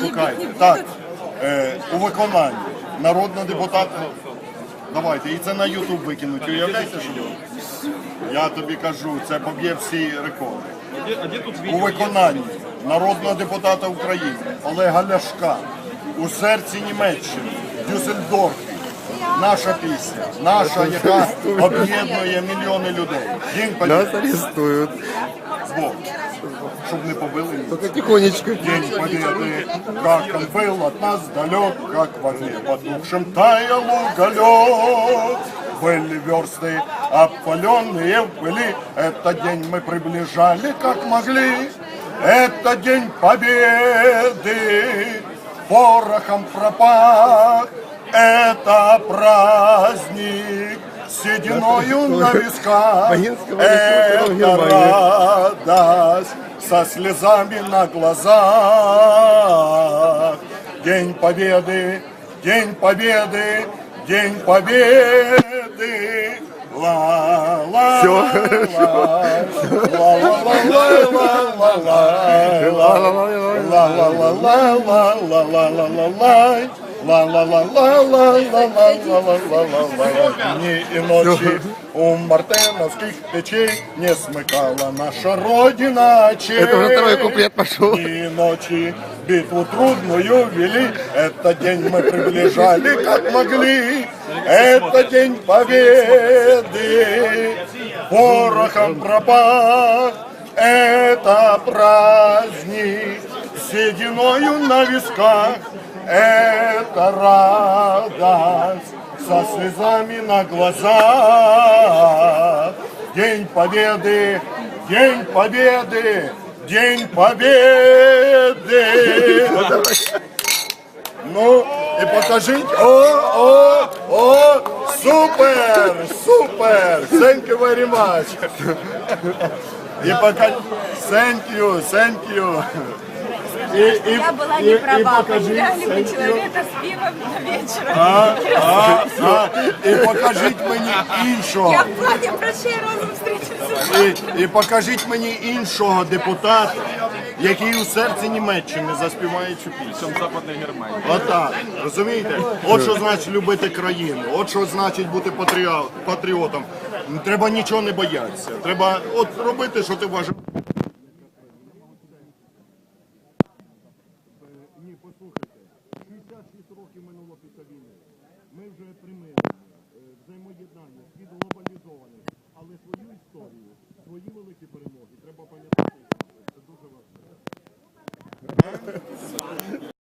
Шукай. Так, е, у виконанні народна депутатка. Давайте, і це на Ютуб викинуть. Уявляєте, що? Я тобі кажу, це поб'є всі рекорди. У виконанні народного депутата України Олега Ляшка у серці Німеччини, Дюссельдорфі. Наша пісня, наша, яка об'єднує мільйони людей. День Нас Побєди. арестуют. Во. Щоб не побили. ні. Только тихонечко. День Победы, как он был от нас далек, как в огне потухшем таял уголек. Были версты опаленные в пыли, этот день мы приближали, как могли. Это день победы, порохом пропах. это праздник сединою на висках. Это радость со слезами на глазах. День Победы, День Победы, День Победы Ла ла Всё, ла ла ла ла ла ла ла ла Ла-ла-ла-ла-ла-ла-ла-ла-ла-ла-ла. Ла-ла-ла-ла-ла-ла-ла-ла-ла-ла. Дні і ночі у мартеновських печей не смикала наша родина очей. Это уже второй куплет пошел. Дни и ночи битву трудную вели, этот день мы приближали как могли. Это день победы, порохом пропах. Это праздник сединою на висках. Это радость со слезами на глазах. День Победы, День Победы, День Победы. Ну, і покажіть. О, о, о, супер, супер. Thank you very much. І покажіть. Thank you, thank you. І, і, Я была не права. thank you. человека с пивом до вечера. А, а, і покажіть мені іншого. Я в плане прощай розум встретимся. І, і покажіть мені іншого депутата, який у серці Німеччини заспіває цю пісню. Там Западная Германия. Отак, розумієте? От що значить любити країну, от що значить бути патріо- патріотом. Треба нічого не боятися. Треба от робити, що ти вважаєш. послухайте, 66 років минуло після війни. Ми вже примирені, е, взаємоєднання, світ глобалізований, але свою історію, свої великі перемоги